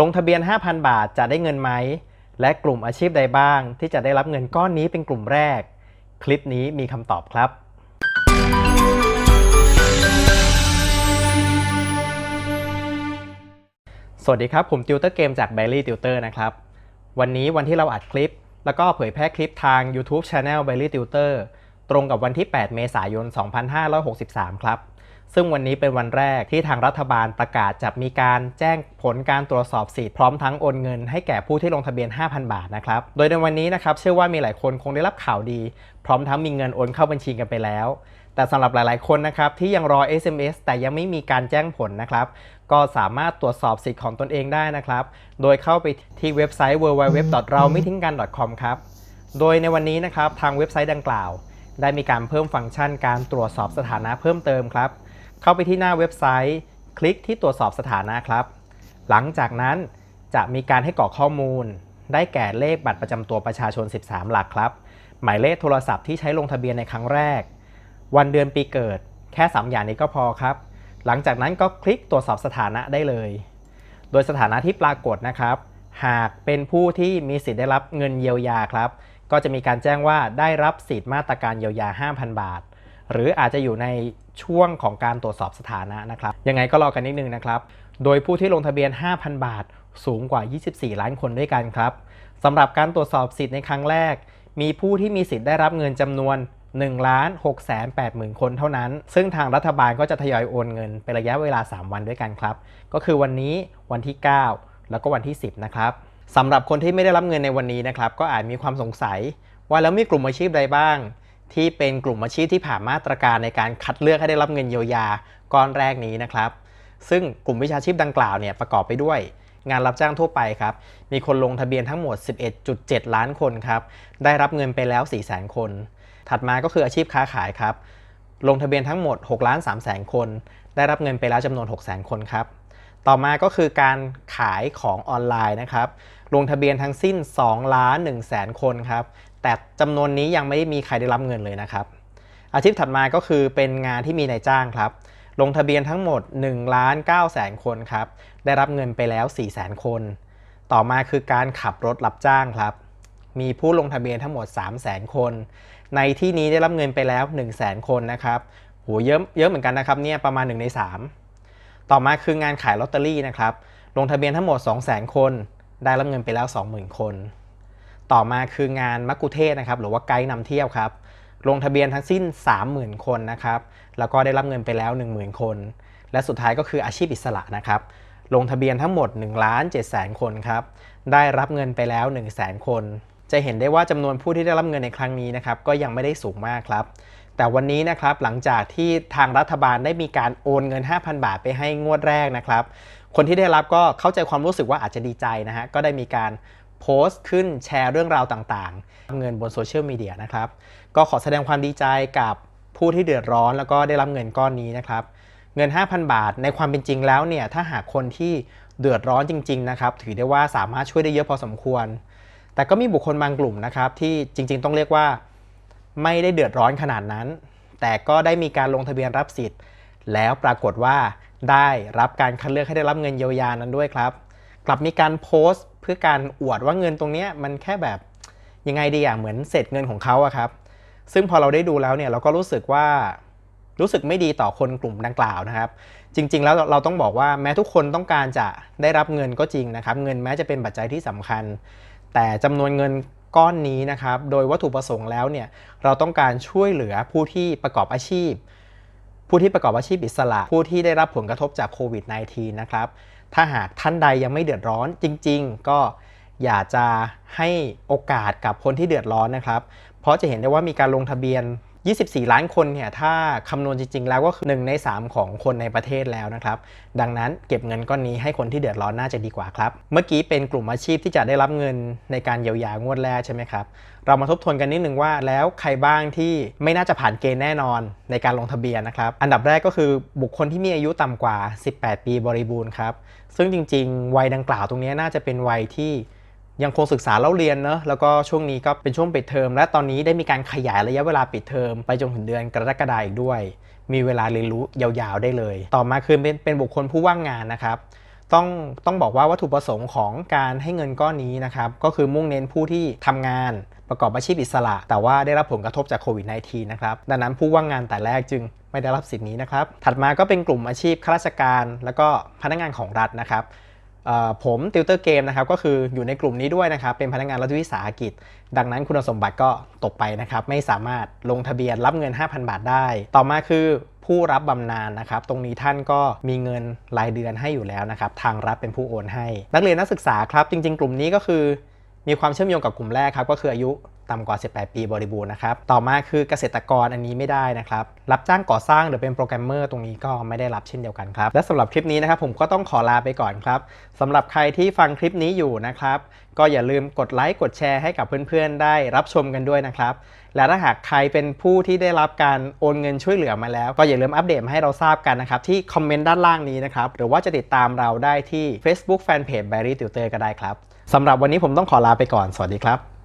ลงทะเบียน 5,000 บาทจะได้เงินไหม และกลุ่มอาชีพใดบ้าง ที่จะได้รับเงินก้อนนี้เป็นกลุ่มแรก คลิปนี้มีคำตอบครับ สวัสดีครับ ผมติวเตอร์เกมจาก b a i l y Tutor นะครับ วันนี้วันที่เราอัดคลิป แล้วก็เผยแพร่คลิปทาง YouTube Channel b a i l y Tutor ตรงกับวันที่ 8 เมษายน 2563 ครับ ซึ่งวันนี้เป็นวันแรกที่ทางรัฐบาลประกาศจะมีการแจ้งผลการตรวจสอบสิทธิ์พร้อมทั้งโอนเงินให้แก่ผู้ที่ลงทะเบียน 5,000 บาทนะครับ โดยในวันนี้นะครับเชื่อว่ามีหลายคนคงได้รับข่าวดี พร้อมทั้งมีเงินโอนเข้าบัญชีกันไปแล้ว แต่สำหรับหลาย ๆ คนนะครับที่ยังรอ SMS แต่ยังไม่มีการแจ้งผลนะครับก็สามารถตรวจสอบสิทธิ์ของตนเองได้นะครับ โดยเข้าไปที่เว็บไซต์ www.raomithingan.com ครับ โดยในวันนี้นะครับทางเว็บไซต์ดังกล่าว ได้มีการเพิ่มฟังก์ชันการตรวจสอบสถานะเพิ่มเติมครับ เข้าไปที่หน้าเว็บไซต์ คลิกที่ตรวจสอบสถานะครับ หลังจากนั้นจะมีการให้กรอกข้อมูล ได้แก่เลขบัตรประจำตัวประชาชน 13 หลักครับ หมายเลขโทรศัพท์ที่ใช้ลงทะเบียนในครั้งแรก วันเดือนปีเกิด แค่ 3 อย่างนี้ก็พอครับ หลังจากนั้นก็คลิกตรวจสอบสถานะได้เลย โดยสถานะที่ปรากฏนะครับ หากเป็นผู้ที่มีสิทธิ์ได้รับเงินเยียวยาครับ ก็จะมีการแจ้งว่าได้รับสิทธิ์มาตรการเยียวยา 5,000 บาท หรืออาจจะอยู่ในช่วงของการตรวจสอบสถานะนะครับ ยังไงก็รอกันนิดนึงนะครับ โดยผู้ที่ลงทะเบียน 5,000 บาท สูงกว่า 24 ล้านคนด้วยกันครับสำหรับการตรวจสอบสิทธิ์ในครั้งแรก มีผู้ที่มีสิทธิ์ได้รับเงินจำนวน1ล้าน6แสน8หมื่นคนเท่านั้น ซึ่งทางรัฐบาลก็จะทยอยโอนเงินเป็นระยะเวลา 3 วันด้วยกันครับ ก็คือวันนี้วันที่ 9 แล้วก็วันที่ 10 นะครับสำหรับคนที่ไม่ได้รับเงินในวันนี้นะครับ ก็อาจมีความสงสัย ว่าแล้วมีกลุ่มอาชีพใดบ้าง ที่เป็นกลุ่มอาชีพที่ผ่านมาตรการในการคัดเลือกให้ได้รับเงินเยียวยาก้อนแรกนี้นะครับ ซึ่งกลุ่มวิชาชีพดังกล่าวเนี่ยประกอบไปด้วย งานรับจ้างทั่วไปครับ มีคนลงทะเบียนทั้งหมด 11.7 ล้านคนครับ ได้รับเงินไปแล้ว 400,000 คน ถัดมาก็คืออาชีพค้าขายครับ ลงทะเบียนทั้งหมด6ล้าน3แสนคน ได้รับเงินไปแล้วจำนวน6 0 0 0 0คนครับ ต่อมาก็คือการขายของออนไลน์นะครับ ลงทะเบียนทั้งสิ้น2ล้าน1แสนคนครับ แต่จำนวนนี้ยังไม่ได้มีใครได้รับเงินเลยนะครับ อาชีพถัดมาก็คือเป็นงานที่มีนายจ้างครับ ลงทะเบียนทั้งหมด1ล้าน9แสนคนครับ ได้รับเงินไปแล้ว4 0 0แสนคน ต่อมาคือการขับรถรับจ้างครับ มีผู้ลงทะเบียนทั้งหมด3 0 0แสนคน ในที่นี้ได้รับเงินไปแล้ว1 0 0 0 0แสนคนนะครับโหเยอะเยอะเหมือนกันนะครับเนี่ยประมาณ1ใน3 ต่อมาคืองานขายลอตเตอรี่นะครับ ลงทะเบียนทั้งหมด 2 0 0แสนคน ได้รับเงินไปแล้ว 20,000 คน ต่อมาคืองานมักกุเทศนะครับหรือว่าไกด์นำเที่ยวครับลงทะเบียนทั้งสิ้น 30,000 คนนะครับแล้วก็ได้รับเงินไปแล้ว 10,000 คน และสุดท้ายก็คืออาชีพอิสระนะครับลงทะเบียนทั้งหมด1ล้าน7แสนคนครับได้รับเงินไปแล้ว 1 0 0 0 0แสนคน จะเห็นได้ว่าจำนวนผู้ที่ได้รับเงินในครั้งนี้นะครับก็ยังไม่ได้สูงมากครับแต่วันนี้นะครับหลังจากที่ทางรัฐบาลได้มีการโอนเงิน 5,000 บาทไปให้งวดแรกนะครับ คนที่ได้รับก็เข้าใจความรู้สึกว่าอาจจะดีใจนะฮะก็ได้มีการ โพสต์ขึ้นแชร์เรื่องราวต่างๆ เงินบนโซเชียลมีเดียนะครับ ก็ขอแสดงความดีใจกับผู้ที่เดือดร้อนแล้วก็ได้รับเงินก้อนนี้นะครับ เงิน 5,000 บาท ในความเป็นจริงแล้วเนี่ย ถ้าหากคนที่เดือดร้อนจริง ๆ นะครับ ถือได้ว่าสามารถช่วยได้เยอะพอสมควร แต่ก็มีบุคคลบางกลุ่มนะครับ ที่จริง ๆ ต้องเรียกว่า ไม่ได้เดือดร้อนขนาดนั้น แต่ก็ได้มีการลงทะเบียนรับสิทธิ์ แล้วปรากฏว่าได้รับการคัดเลือกให้ได้รับเงินเยียวยานั้นด้วยครับ กลับมีการโพสต์ เพื่อการอวดว่าเงินตรงนี้มันแค่แบบยังไงดีอะเหมือนเศษเงินของเขาอะครับ ซึ่งพอเราได้ดูแล้วเนี่ยเราก็รู้สึกว่ารู้สึกไม่ดีต่อคนกลุ่มดังกล่าวนะครับ จริง ๆ แล้วเราต้องบอกว่าแม้ทุกคนต้องการจะได้รับเงินก็จริงนะครับ เงินแม้จะเป็นปัจจัยที่สำคัญ แต่จำนวนเงินก้อนนี้นะครับ โดยวัตถุประสงค์แล้วเนี่ยเราต้องการช่วยเหลือผู้ที่ประกอบอาชีพ ผู้ที่ประกอบอาชีพอิสระ ผู้ที่ได้รับผลกระทบจากโควิด -19 นะครับ ถ้าหากท่านใดยังไม่เดือดร้อนจริง ๆ ก็อยากจะให้โอกาสกับคนที่เดือดร้อนนะครับ เพราะจะเห็นได้ว่ามีการลงทะเบียน 24 ล้านคนเนี่ยถ้าคำนวณจริง ๆ แล้วก็คือ1ใน 3 ของคนในประเทศแล้วนะครับ ดังนั้นเก็บเงินก้อนนี้ให้คนที่เดือดร้อนน่าจะดีกว่าครับ เมื่อกี้เป็นกลุ่มอาชีพที่จะได้รับเงินในการเยียวยางวดแรกใช่ไหมครับ เรามาทบทวนกันนิดนึงว่าแล้วใครบ้างที่ไม่น่าจะผ่านเกณฑ์แน่นอนในการลงทะเบียนนะครับ อันดับแรกก็คือบุคคลที่มีอายุต่ำกว่า 18 ปีบริบูรณ์ครับ ซึ่งจริง ๆ วัยดังกล่าวตรงนี้น่าจะเป็นวัยที่ ยังคงศึกษาเล่าเรียนเนอะแล้วก็ช่วงนี้ก็เป็นช่วงปิดเทอมและตอนนี้ได้มีการขยายระยะเวลาปิดเทอมไปจนถึงเดือนกรกฎาคมอีกด้วย มีเวลาเรียนรู้ยาวๆได้เลย ต่อมาคือเป็นเป็นบุคคลผู้ว่างงานนะครับต้องต้องบอกว่าวัตถุประสงค์ของการให้เงินก้อนนี้นะครับก็คือมุ่งเน้นผู้ที่ทำงานประกอบอาชีพอิสระ แต่ว่าได้รับผลกระทบจากโควิด -19 นะครับดังนั้นผู้ว่างงานแต่แรกจึงไม่ได้รับสิทธินี้นะครับถัดมาก็เป็นกลุ่มอาชีพข้าราชการ แล้วก็พนักงานของรัฐนะครับ ผมติวเตอร์เกมนะครับก็คืออยู่ในกลุ่มนี้ด้วยนะครับเป็นพนักงานรัฐวิสาหกิจ ดังนั้นคุณสมบัติก็ตกไปนะครับไม่สามารถลงทะเบียนรับเงิน 5,000 บาทได้ ต่อมาคือผู้รับบำนาญนะครับ ตรงนี้ท่านก็มีเงินรายเดือนให้อยู่แล้วนะครับ ทางรัฐเป็นผู้โอนให้ นักเรียนนักศึกษาครับ จริง ๆ กลุ่มนี้ก็คือ มีความเชื่อมโยงกับกลุ่มแรกครับ ก็คืออายุ ต่ำกว่า 18 ปีบริบูรณ์นะครับ ต่อมาคือเกษตรกรอันนี้ไม่ได้นะครับ รับจ้างก่อสร้างหรือเป็นโปรแกรมเมอร์ตรงนี้ก็ไม่ได้รับเช่นเดียวกันครับ และสำหรับคลิปนี้นะครับผมก็ต้องขอลาไปก่อนครับสำหรับใครที่ฟังคลิปนี้อยู่นะครับ ก็อย่าลืมกดไลค์กดแชร์ให้กับเพื่อนๆ ได้รับชมกันด้วยนะครับ และถ้าหากใครเป็นผู้ที่ได้รับการโอนเงินช่วยเหลือมาแล้ว ก็อย่าลืมอัปเดตมาให้เราทราบกันนะครับที่คอมเมนต์ด้านล่างนี้นะครับหรือว่าจะติดตามเราได้ที่ Facebook Fanpage b a r r y Tutor ก็ได้ครับสำหรับวันนี้ผมต้องขอลาไปก่อนสวัสดีครับ